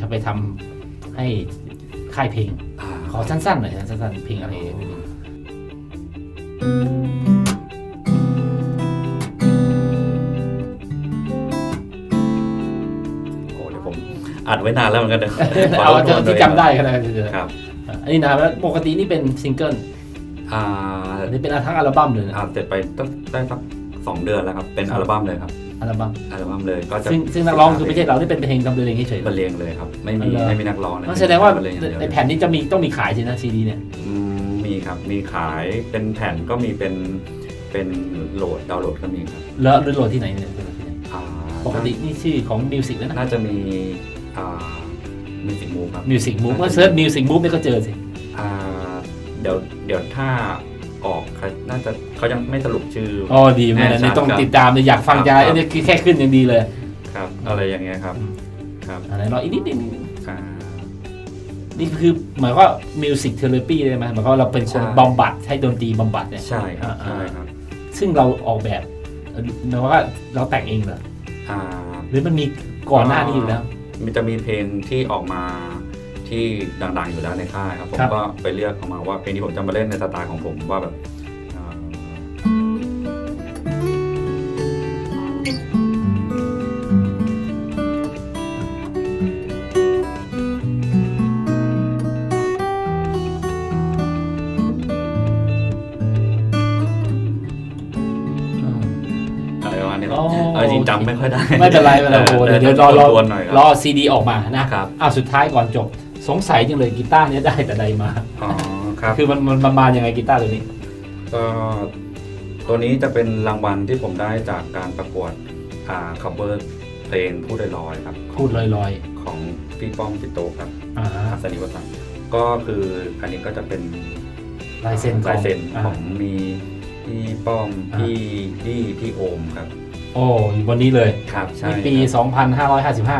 จะไปทำให้ค่ายเพลงอ่าขอสั้นๆหน่อยนะสั้นๆเพลงอะไรนิดนึงโอ้เดี๋ยวผมอัดไว้นานแล้วเหมือนกันนะขเอารบกวนที่วยจำได้ก็ได้ครับอันนี้นะครับปกตินี่เป็นซิงเกิลอ่าอันนี้เป็นทั้งอัลบั้มเลยนะอ่าเสร็จไปตั้งได้สัก สองเดือนแล้วครับเป็นอัลบั้มเลยครับอัลบั้มอัลบั้มเลยก็จะซึ่งซึ่งนักร้องคือไม่ใช่เราที่เป็นเพลงดำเนินเองเฉยบรรเลงเลยครับไม่มีอ๋อเหรอไม่มีนักร้องเลยๆแสดงว่าบรรเลงอย่างเดียวในแผ่นนี้จะมีต้องมีขายใช่ไหมซีดีเนี่ยอืมมีครับมีขายเป็นแผ่นก็มีเป็นเป็นโหลดดาวน์โหลดก็มีครับแล้วโหลดที่ไหนเนี่ยโหลดที่ไหนอ่าปกตินี่ชื่อของมิวสิกแล้วนะน่าจะมีอ่ามิวสิกมูครับมิวสิกมูฟเมื่อเซิร์ชมิวสิกมูฟเนี่ยก็เจอสิอ่าเดี๋ยวเดี๋ยวถ้า ออกเขาน่าจะเขายังไม่สรุปชื่อออ๋อดีเหมือนกันแน่ชัดนี่ต้องครับติดตามเลยอยากฟังครับจะครับอันนี้คือแค่ขึ้นอย่างดีเลยครับ อะไรอย่างเงี้ยครับ ครับอะไรรออีกนิดนึงอ่านี่คือหมายความว่ามิวสิกเทอราปีได้ไหมหมายความว่าเราเป็นคนใช่บำบัดใช้ดนตรีบำบัดเนี่ยใช่ครับอ่าใช่ครับ ซึ่งเราออกแบบหมายความว่าเราแต่งเองเหรออ่าหรือมันมีก่อนหน้านี้อยู่แล้ว มันจะมีเพลงที่ออกมา ที่ดังๆอยู่แล้วในค่ายครับผมครับ ก็ไปเลือกออกมาว่าเพลงที่ผมจะมาเล่นในสไตล์ของผมว่าแบบอ่าอะไรประมาณนี้ครับอ๋อ เอาจริงๆจำไม่ค่อยได้ไม่เป็นไรไม่เป็นไรโอ้โหเดี๋ยวเดี๋ยวรอรอทวนๆหน่อยครรัอบซีดีออกมานะครับ อะสุดท้ายก่อนจบ สงสัยจังเลยกีตาร์เนี้ยได้แต่ใดมา อ๋อครับคือมันมันมันมายังไงกีตาร์ตัวนี้ ก็ตัวนี้จะเป็นรางวัลที่ผมได้จากการประกวดอ่า cover เพลงพูดลอยๆครับพูดลอยของพี่ป้อมปิโตครับๆอ่าอัศนีวสันต์ก็คืออันนี้ก็จะเป็นลายเซ็นของลายเซ็นอ่าของมีพี่ป้อมอ่าพี่ดี้พี่โอมครับ โอ้อยู่บนนี้เลยครับใช่นี่ปีครับ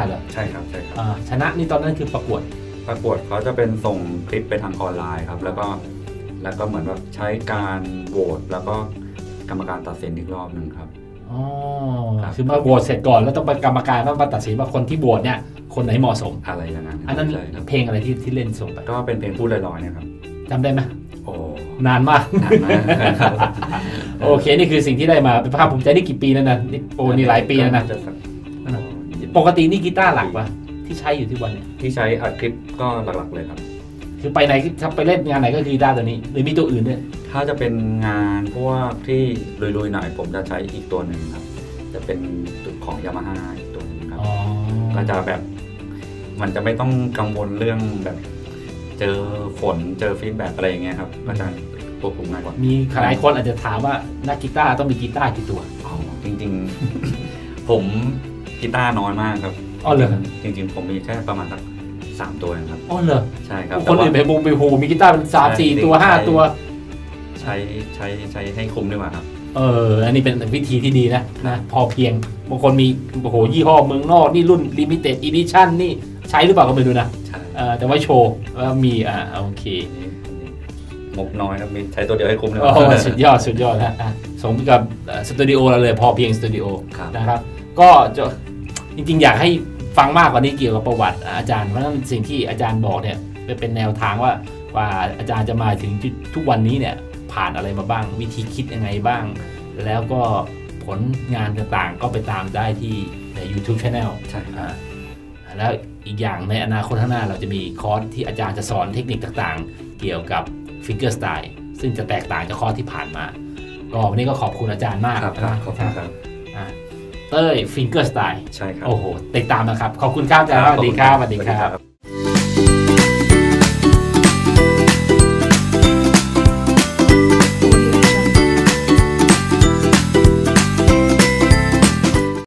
2555เหรอใช่ครับใช่ครับอ่าชนะนี่ตอนนั้นคือประกวด ประกวดเขาจะเป็นส่งคลิปไปทางออนไลน์ครับ แล้วก็แล้วก็เหมือนแบบใช้การโหวตแล้วก็กรรมการตัดสินอีกรอบหนึ่งครับ อ๋อครับ คือมาโหวตเสร็จก่อนแล้วต้องไปกรรมการต้องมาตัดสินว่าคนที่โหวตเนี่ยคนไหนเหมาะสม อะไรอย่างนั้นอันนั้นใช่ครับเพลงอะไรที่ที่เล่นส่งไปก็เป็นเพลงพูดลอยๆเนี่ยครับจำได้ไหมโอ้นานมาก หนักมากครับโอเคนี่คือสิ่งที่ได้มาเป็นภาพภูมิใจนี่กี่ปีแล้วนะนี่โอ้นี่หลายปีแล้วนะจะสักปกตินี่กีตาร์หลักปะ ที่ใช้อยู่ที่วันเนี่ยที่ใช้อัดคลิปก็หลักๆเลยครับ คือไปไหนถ้าไปเล่นงานไหนก็คือกีตาร์ตัวนี้หรือมีตัวอื่นด้วยถ้าจะเป็นงานพวกที่ลุยๆหน่อยผมจะใช้อีกตัวหนึ่งครับ จะเป็นตัวของยามาฮ่าอีกตัวหนึงครับ อ๋อก็จะแบบมันจะไม่ต้องกังวลเรื่องแบบเจอฝนเจอฟีดแบ็กอะไรอย่างเงี้ยครับก็จะควบคุมง่ายกว่ามีหลายคนอาจจะถามว่านักกีตาร์ต้องมีกีตาร์กี่ตัว อ๋อจริงๆ ผมกีตาร์น้อยมากครับ อ๋อเหรอจริงๆผมมีแค่ประมาณสักสามตัวเองครับ อ๋อเหรอใช่ครับคนอื่นไปบูมไปหูมีกีตาร์เป็นสามใช่สี่ตัวใช่ห้าตัว ใช้ใช้ใช้ให้คุ้มดีกว่าครับ เออ อันนี้เป็นวิธีที่ดีนะนะ พอเพียงบางคนมีโอ้โหยี่ห้อเมืองนอกนี่รุ่น limited edition นี่ใช้หรือเปล่าก็ไม่รู้นะใช่เออแต่ว่าโชว์ว่ามีอ่าโอเคงบน้อยครับมีใช้ตัวเดียวให้คุ้มเลย โอ้โหสุดยอด สุดยอดนะอะสมกับเอ่อสตูดิโอเราเลยพอเพียงสตูดิโอครับ นะครับ ก็จะ จริงๆ อยากให้ฟังมากกว่านี้เกี่ยวกับประวัติอาจารย์เพราะฉะนั้นสิ่งที่อาจารย์บอกเนี่ยเป็นแนวทางว่าว่าอาจารย์จะมาถึงจุดทุกวันนี้เนี่ยผ่านอะไรมาบ้าง วิธีคิดยังไงบ้าง แล้วก็ผลงานต่างๆ ก็ไปตามได้ที่ใน YouTube Channel ใช่ครับอ่าแล้วอีกอย่างในอนาคตข้างหน้าเราจะมีคอร์สที่อาจารย์จะสอนเทคนิคต่างๆ เกี่ยวกับฟิงเกอร์สไตล์ซึ่งจะแตกต่างจากคอร์สที่ผ่านมา ก็วันนี้ก็ขอบคุณอาจารย์มากครับครับขอบคุณครับอ่า เต้ยฟิงเกอร์สไตล์ใช่ครับ โอ้โห ติดตามนะครับ ขอบคุณครับอาจารย์สวัสดีครับสวัสดีครับ